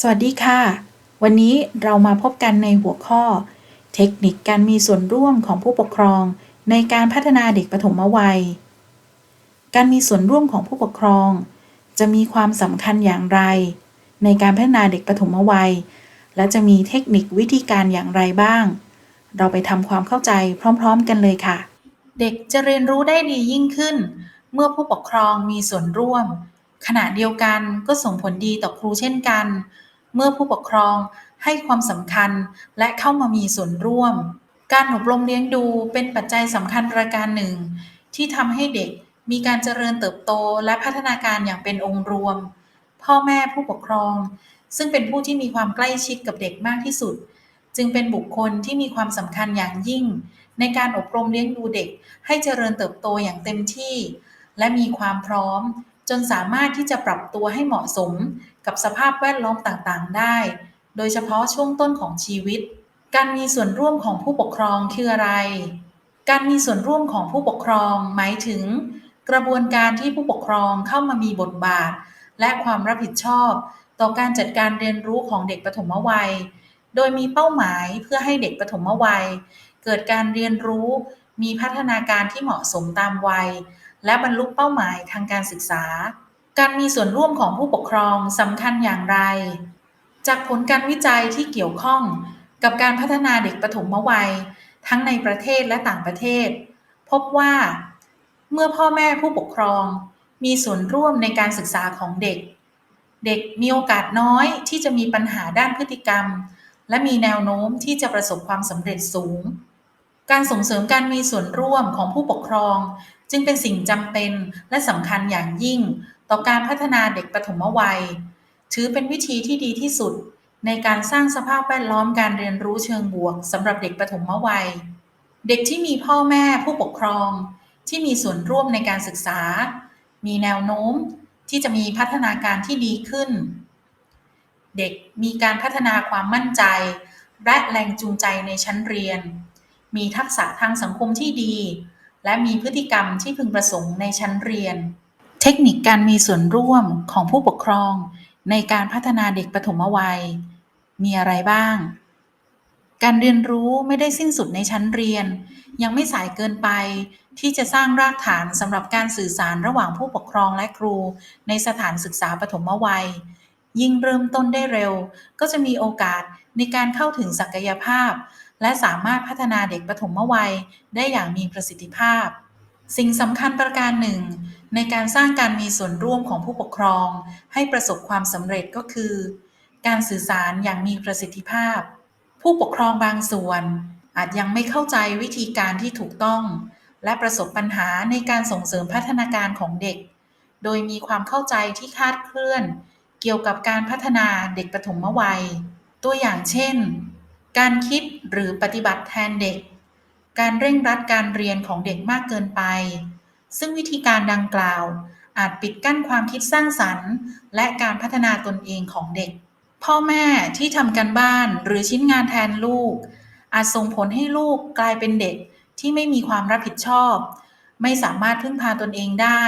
สวัสดีค่ะ วันนี้เรามาพบกันในหัวข้อ เทคนิคการมีส่วนร่วมของผู้ปกครอง ในการพัฒนาเด็กปฐมวัย การมีส่วนร่วมของผู้ปกครอง จะมีความสำคัญอย่างไร ในการพัฒนาเด็กปฐมวัย และจะมีเทคนิควิธีการอย่างไรบ้าง เราไปทำความเข้าใจพร้อมๆ กันเลยค่ะ เด็กจะเรียนรู้ได้ดียิ่งขึ้น เมื่อผู้ปกครองมีส่วนร่วม ขณะเดียวกันก็ส่งผลดีต่อครูเช่นกันเเมื่อผู้ปกครองให้ความสำคัญและเข้ามามีส่วนร่วม การอบรมเลี้ยงดูเป็นปัจจัยสำคัญประการหนึ่ง ที่ทำให้เด็กมีการเจริญเติบโตและพัฒนาการอย่างเป็นองค์รวม พ่อแม่ผู้ปกครอง ซึ่งเป็นผู้ที่มีความใกล้ชิดกับเด็กมากที่สุด จึงเป็นบุคคลที่มีความสำคัญอย่างยิ่ง ในการอบรมเลี้ยงดูเด็กให้เจริญเติบโตอย่างเต็มที่ และมีความพร้อม จนสามารถที่จะปรับตัวให้เหมาะสมกับสภาพแวดล้อมต่างๆ ได้ โดยเฉพาะช่วงต้นของชีวิต การมีส่วนร่วมของผู้ปกครองคืออะไร การมีส่วนร่วมของผู้ปกครองหมายถึง กระบวนการที่ผู้ปกครองเข้ามามีบทบาท และความรับผิดชอบ ต่อการจัดการเรียนรู้ของเด็กปฐมวัย โดยมีเป้าหมายเพื่อให้เด็กปฐมวัย เกิดการเรียนรู้ มีพัฒนาการที่เหมาะสมตามวัย และบรรลุเป้าหมายทางการศึกษา การมีส่วนร่วมของผู้ปกครองสำคัญอย่างไร จากผลการวิจัยที่เกี่ยวข้องกับการพัฒนาเด็กปฐมวัย ทั้งในประเทศและต่างประเทศ พบว่า เมื่อพ่อแม่ผู้ปกครอง มีส่วนร่วมในการศึกษาของเด็ก เด็กมีโอกาสน้อยที่จะมีปัญหาด้านพฤติกรรม และมีแนวโน้มที่จะประสบความสำเร็จสูง การส่งเสริมการมีส่วนร่วมของผู้ปกครอง จึงเป็นสิ่งจำเป็นและสำคัญอย่างยิ่ง ต่อการพัฒนาเด็กปฐมวัย ถือเป็นวิธีที่ดีที่สุด ในการสร้างสภาพแวดล้อมการเรียนรู้เชิงบวกสำหรับเด็กปฐมวัย เด็กที่มีพ่อแม่ผู้ปกครอง ที่มีส่วนร่วมในการศึกษา มีแนวโน้มที่จะมีพัฒนาการที่ดีขึ้น เด็กมีการพัฒนาความมั่นใจ และแรงจูงใจในชั้นเรียน มีทักษะทางสังคมที่ดี และมีพฤติกรรมที่พึงประสงค์ในชั้นเรียน เทคนิคการมีส่วนร่วมของผู้ปกครอง ในการพัฒนาเด็กปฐมวัย มีอะไรบ้าง การเรียนรู้ไม่ได้สิ้นสุดในชั้นเรียน ยังไม่สายเกินไปที่จะสร้างรากฐานสำหรับการสื่อสารระหว่างผู้ปกครองและครู ในสถานศึกษาปฐมวัย ยิ่งเริ่มต้นได้เร็ว ก็จะมีโอกาสในการเข้าถึงศักยภาพ และสามารถพัฒนาเด็กปฐมวัยได้อย่างมีประสิทธิภาพ สิ่งสำคัญประการหนึ่ง ในการสร้างการมีส่วนร่วมของผู้ปกครอง ให้ประสบความสำเร็จก็คือ การสื่อสารอย่างมีประสิทธิภาพ ผู้ปกครองบางส่วน อาจยังไม่เข้าใจวิธีการที่ถูกต้อง และประสบปัญหาในการส่งเสริมพัฒนาการของเด็ก โดยมีความเข้าใจที่คาดเคลื่อน เกี่ยวกับการพัฒนาเด็กปฐมวัย ตัวอย่างเช่น การคิดหรือปฏิบัติแทนเด็ก การเร่งรัดการเรียนของเด็กมากเกินไป ซึ่งวิธีการดังกล่าว อาจปิดกั้นความคิดสร้างสรรค์ และการพัฒนาตนเองของเด็ก พ่อแม่ที่ทำการบ้านหรือชิ้นงานแทนลูก อาจส่งผลให้ลูกกลายเป็นเด็กที่ไม่มีความรับผิดชอบ ไม่สามารถพึ่งพาตนเองได้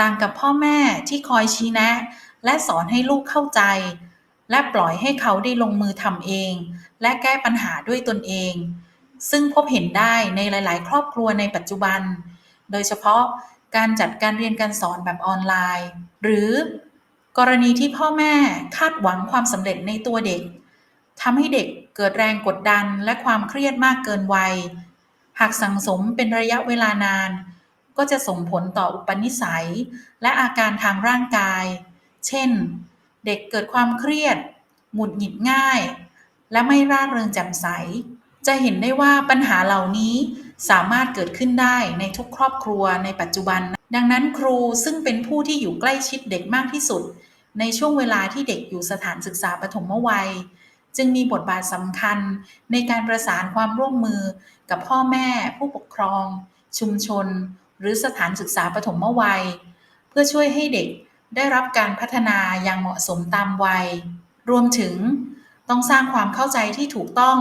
ต่างกับพ่อแม่ที่คอยชี้แนะ และสอนให้ลูกเข้าใจ และปล่อยให้เขาได้ลงมือทำเอง และแก้ปัญหาด้วยตนเอง ซึ่งพบเห็นได้ในหลาย ๆ ครอบครัวในปัจจุบัน โดยเฉพาะการจัดการเรียนการสอนแบบออนไลน์ หรือกรณีที่พ่อแม่คาดหวังความสำเร็จในตัวเด็กทำให้เด็กเกิดแรงกดดันและความเครียดมากเกินวัย หากสังสมเป็นระยะเวลานาน ก็จะส่งผลต่ออุปนิสัย และอาการทางร่างกาย เช่น เด็กเกิดความเครียด หงุดหงิดง่าย และไม่ร่าเริงแจ่มใส จะเห็นได้ว่าปัญหาเหล่านี้สามารถเกิดขึ้นได้ในทุกครอบครัวในปัจจุบัน ดังนั้นครูซึ่งเป็นผู้ที่อยู่ใกล้ชิดเด็กมากที่สุด ในช่วงเวลาที่เด็กอยู่สถานศึกษาปฐมวัย จึงมีบทบาทสำคัญในการประสานความร่วมมือกับพ่อแม่ ผู้ปกครอง ชุมชน หรือสถานศึกษาปฐมวัย เพื่อช่วยให้เด็ก ได้รับการพัฒนาอย่างเหมาะสมตามวัย รวมถึงต้องสร้างความเข้าใจที่ถูกต้อง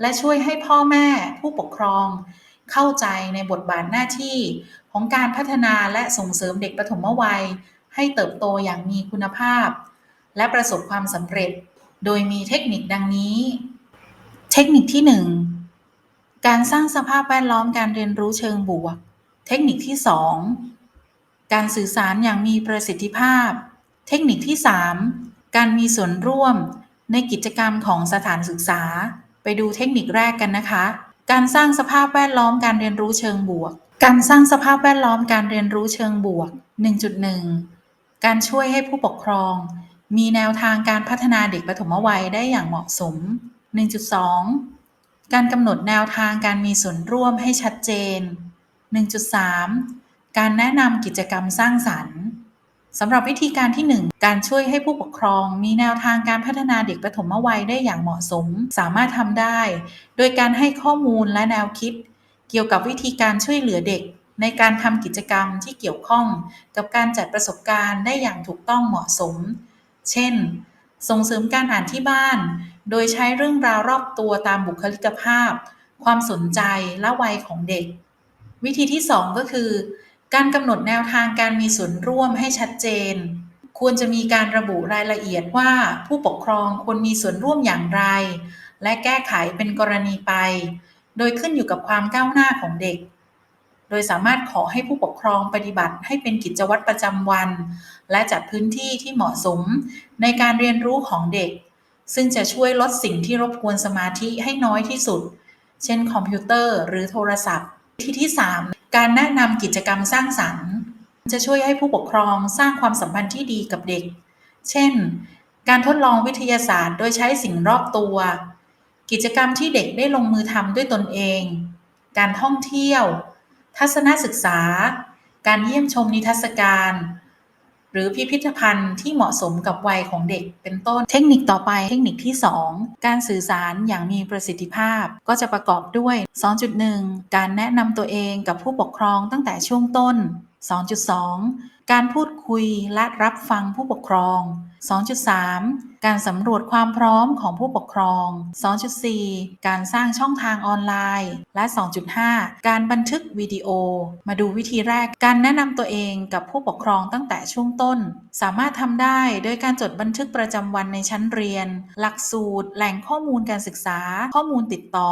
และช่วยให้พ่อแม่ผู้ปกครอง เข้าใจในบทบาทหน้าที่ของการพัฒนาและส่งเสริมเด็กปฐมวัย ให้เติบโตอย่างมีคุณภาพ และประสบความสำเร็จ โดยมีเทคนิคดังนี้ เทคนิคที่ 1 การสร้างสภาพแวดล้อมการเรียนรู้เชิงบวก เทคนิคที่ 2 การสื่อสารอย่างมีประสิทธิภาพ เทคนิคที่ 3 การมีส่วนร่วมในกิจกรรมของสถานศึกษา ไปดูเทคนิคแรกกันนะคะ การสร้างสภาพแวดล้อมการเรียนรู้เชิงบวก การสร้างสภาพแวดล้อมการเรียนรู้เชิงบวก 1.1 การช่วยให้ผู้ปกครอง มีแนวทางการพัฒนาเด็กปฐมวัยได้อย่างเหมาะสม 1.2 การกำหนดแนวทางการมีส่วนร่วมให้ชัดเจน 1.3 การแนะนำกิจกรรมสร้างสรรค์สำหรับวิธีการที่ 1 การช่วยให้ผู้ปกครอง มีแนวทางการพัฒนาเด็กปฐมวัยได้อย่างเหมาะสม สามารถทำได้ โดยการให้ข้อมูลและแนวคิด เกี่ยวกับวิธีการช่วยเหลือเด็ก ในการทำกิจกรรมที่เกี่ยวข้อง กับการจัดประสบการณ์ได้อย่างถูกต้องเหมาะสม เช่น ส่งเสริมการอ่านที่บ้าน โดยใช้เรื่องราวรอบตัวตามบุคลิกภาพ ความสนใจและวัยของเด็ก วิธีที่ 2 ก็คือ การกำหนดแนวทางการมีส่วนร่วมให้ชัดเจน ควรจะมีการระบุรายละเอียดว่าผู้ปกครองควรมีส่วนร่วมอย่างไร และแก้ไขเป็นกรณีไป โดยขึ้นอยู่กับความก้าวหน้าของเด็ก โดยสามารถขอให้ผู้ปกครองปฏิบัติให้เป็นกิจวัตรประจำวัน และจัดพื้นที่ที่เหมาะสมในการเรียนรู้ของเด็ก ซึ่งจะช่วยลดสิ่งที่รบกวนสมาธิให้น้อยที่สุด เช่นคอมพิวเตอร์หรือโทรศัพท์วิธีที่ 3 การแนะนำกิจกรรมสร้างสรรค์ จะช่วยให้ผู้ปกครองสร้างความสัมพันธ์ที่ดีกับเด็ก เช่น การทดลองวิทยาศาสตร์ โดยใช้สิ่งรอบตัว กิจกรรมที่เด็กได้ลงมือทำด้วยตนเอง การท่องเที่ยว ทัศนศึกษา การเยี่ยมชมนิทรรศการ หรือพิพิธภัณฑ์ที่เหมาะสมกับวัยของเด็กเป็นต้น เทคนิคต่อไปเทคนิคที่ 2 การสื่อสารอย่างมีประสิทธิภาพก็จะประกอบด้วย 2.1 การแนะนำตัวเองกับผู้ปกครองตั้งแต่ช่วงต้น 2.2 การพูดคุยและรับฟังผู้ปกครอง 2.3 การสำรวจความพร้อมของผู้ปกครอง 2.4 การสร้างช่องทางออนไลน์ และ 2.5 การบันทึกวิดีโอ มาดูวิธีแรก การแนะนำตัวเองกับผู้ปกครองตั้งแต่ช่วงต้น สามารถทำได้โดยการจดบันทึกประจำวันในชั้นเรียน หลักสูตร แหล่งข้อมูลการศึกษา ข้อมูลติดต่อ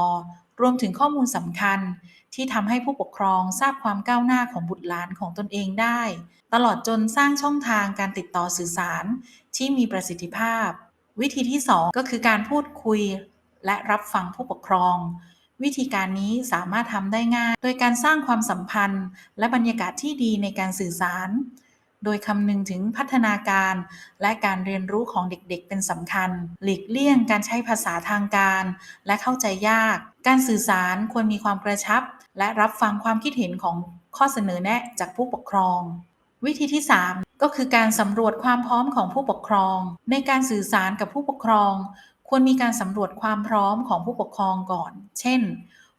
รวมถึงข้อมูลสำคัญ ที่ทำให้ผู้ปกครองทราบความก้าวหน้าของบุตรหลานของตนเองได้ ตลอดจนสร้างช่องทางการติดต่อสื่อสาร ที่มีประสิทธิภาพ วิธีที่ 2 ก็คือการพูดคุย และรับฟังผู้ปกครอง วิธีการนี้สามารถทำได้ง่าย โดยการสร้างความสัมพันธ์ และบรรยากาศที่ดีในการสื่อสาร โดยคำนึงถึงพัฒนาการและการเรียนรู้ของเด็กๆ เป็นสำคัญ หลีกเลี่ยงการใช้ภาษาทางการ และเข้าใจยาก การสื่อสารควรมีความกระชับ และรับฟังความคิดเห็นของข้อเสนอแนะจากผู้ปกครอง วิธีที่ 3 ก็คือการสำรวจความพร้อมของผู้ปกครอง ในการสื่อสารกับผู้ปกครอง ควรมีการสำรวจความพร้อมของผู้ปกครองก่อน เช่น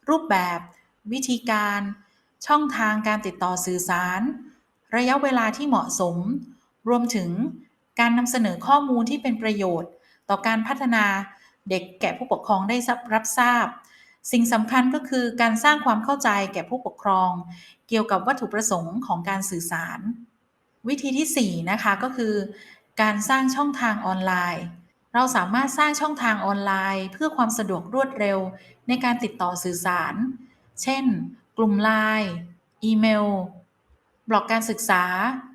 รูปแบบ วิธีการ ช่องทางการติดต่อสื่อสาร ระยะเวลาที่เหมาะสม รวมถึงการนำเสนอข้อมูลที่เป็นประโยชน์ ต่อการพัฒนาเด็กแก่ผู้ปกครองได้รับทราบ สิ่งสำคัญก็คือการสร้างความเข้าใจแก่ผู้ปกครอง เกี่ยวกับวัตถุประสงค์ของการสื่อสาร วิธีที่ 4 นะคะก็คือ การสร้างช่องทางออนไลน์ เราสามารถสร้างช่องทางออนไลน์ เพื่อความสะดวกรวดเร็ว ในการติดต่อสื่อสาร เช่น กลุ่มไลน์อีเมล บล็อกการศึกษา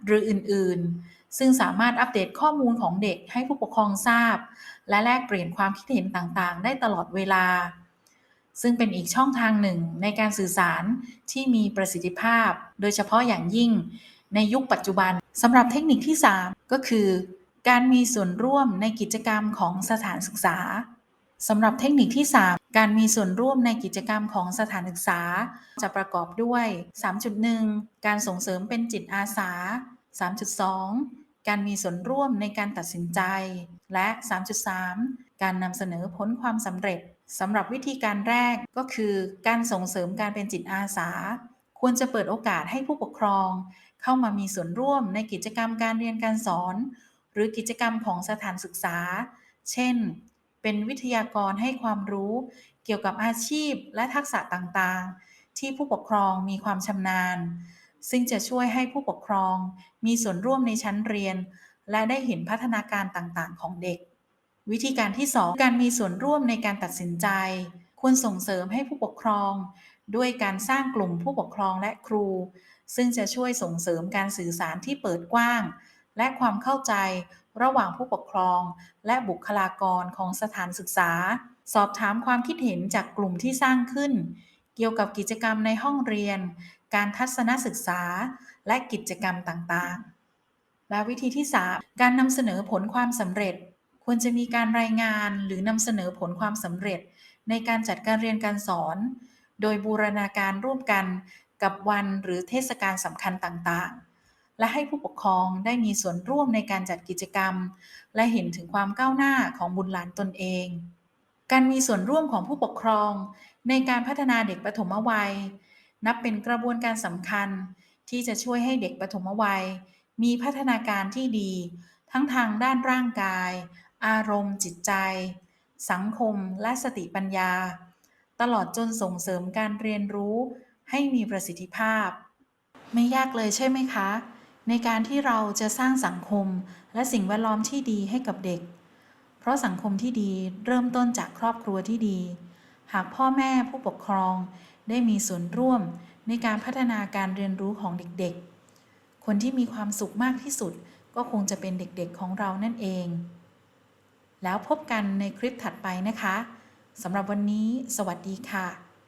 หรืออื่นๆ ซึ่งสามารถอัปเดตข้อมูลของเด็กให้ผู้ปกครองทราบ และแลกเปลี่ยนความคิดเห็นต่างๆ ได้ตลอดเวลา ซึ่งเป็นอีกช่องทางหนึ่งในการสื่อสารที่มีประสิทธิภาพ โดยเฉพาะอย่างยิ่งในยุคปัจจุบันสำหรับเทคนิคที่ 3 ก็คือ การมีส่วนร่วมในกิจกรรมของสถานศึกษา สำหรับเทคนิคที่ 3 การมีส่วนร่วมในกิจกรรมของสถานศึกษา จะประกอบด้วย 3.1 การส่งเสริมเป็นจิตอาสา 3.2 การมีส่วนร่วมในการตัดสินใจ และ 3.3 การนำเสนอผลความสำเร็จสำหรับวิธีการแรกก็คือการส่งเสริมการเป็นจิตอาสา ควรจะเปิดโอกาสให้ผู้ปกครอง เข้ามามีส่วนร่วมในกิจกรรมการเรียนการสอน หรือกิจกรรมของสถานศึกษา เช่น เป็นวิทยากรให้ความรู้เกี่ยวกับอาชีพและทักษะต่างๆ ที่ผู้ปกครองมีความชำนาญ ซึ่งจะช่วยให้ผู้ปกครองมีส่วนร่วมในชั้นเรียน และได้เห็นพัฒนาการต่างๆ ของเด็ก วิธีการที่ 2 การมีส่วนร่วมในการตัดสินใจ ควรส่งเสริมให้ผู้ปกครอง ด้วยการสร้างกลุ่มผู้ปกครองและครู ซึ่งจะช่วยส่งเสริมการสื่อสารที่เปิดกว้าง และความเข้าใจระหว่างผู้ปกครอง และบุคลากรของสถานศึกษา สอบถามความคิดเห็นจากกลุ่มที่สร้างขึ้น เกี่ยวกับกิจกรรมในห้องเรียน การทัศนศึกษา และกิจกรรมต่างๆ และวิธีที่ 3 การนำเสนอผลความสำเร็จ ควรจะมีการรายงานหรือนำเสนอผลความสำเร็จ ในการจัดการเรียนการสอน โดยบูรณาการร่วมกันกับวันหรือเทศกาลสำคัญต่างๆ และให้ผู้ปกครองได้มีส่วนร่วมในการจัดกิจกรรม และเห็นถึงความก้าวหน้าของบุตรหลานตนเอง การมีส่วนร่วมของผู้ปกครอง ในการพัฒนาเด็กปฐมวัย นับเป็นกระบวนการสำคัญ ที่จะช่วยให้เด็กปฐมวัย มีพัฒนาการที่ดี ทั้งทางด้านร่างกาย อารมณ์ จิตใจ สังคม และสติปัญญา ตลอดจนส่งเสริมการเรียนรู้ให้มีประสิทธิภาพ ไม่ยากเลยใช่ไหมคะ ในการที่เราจะสร้างสังคมและสิ่งแวดล้อมที่ดีให้กับเด็ก เพราะสังคมที่ดีเริ่มต้นจากครอบครัวที่ดี หากพ่อแม่ผู้ปกครองได้มีส่วนร่วมในการพัฒนาการเรียนรู้ของเด็กๆ คนที่มีความสุขมากที่สุดก็คงจะเป็นเด็กๆของเรานั่นเอง แล้วพบกันในคลิปถัดไปนะคะสำหรับวันนี้ สวัสดีค่ะ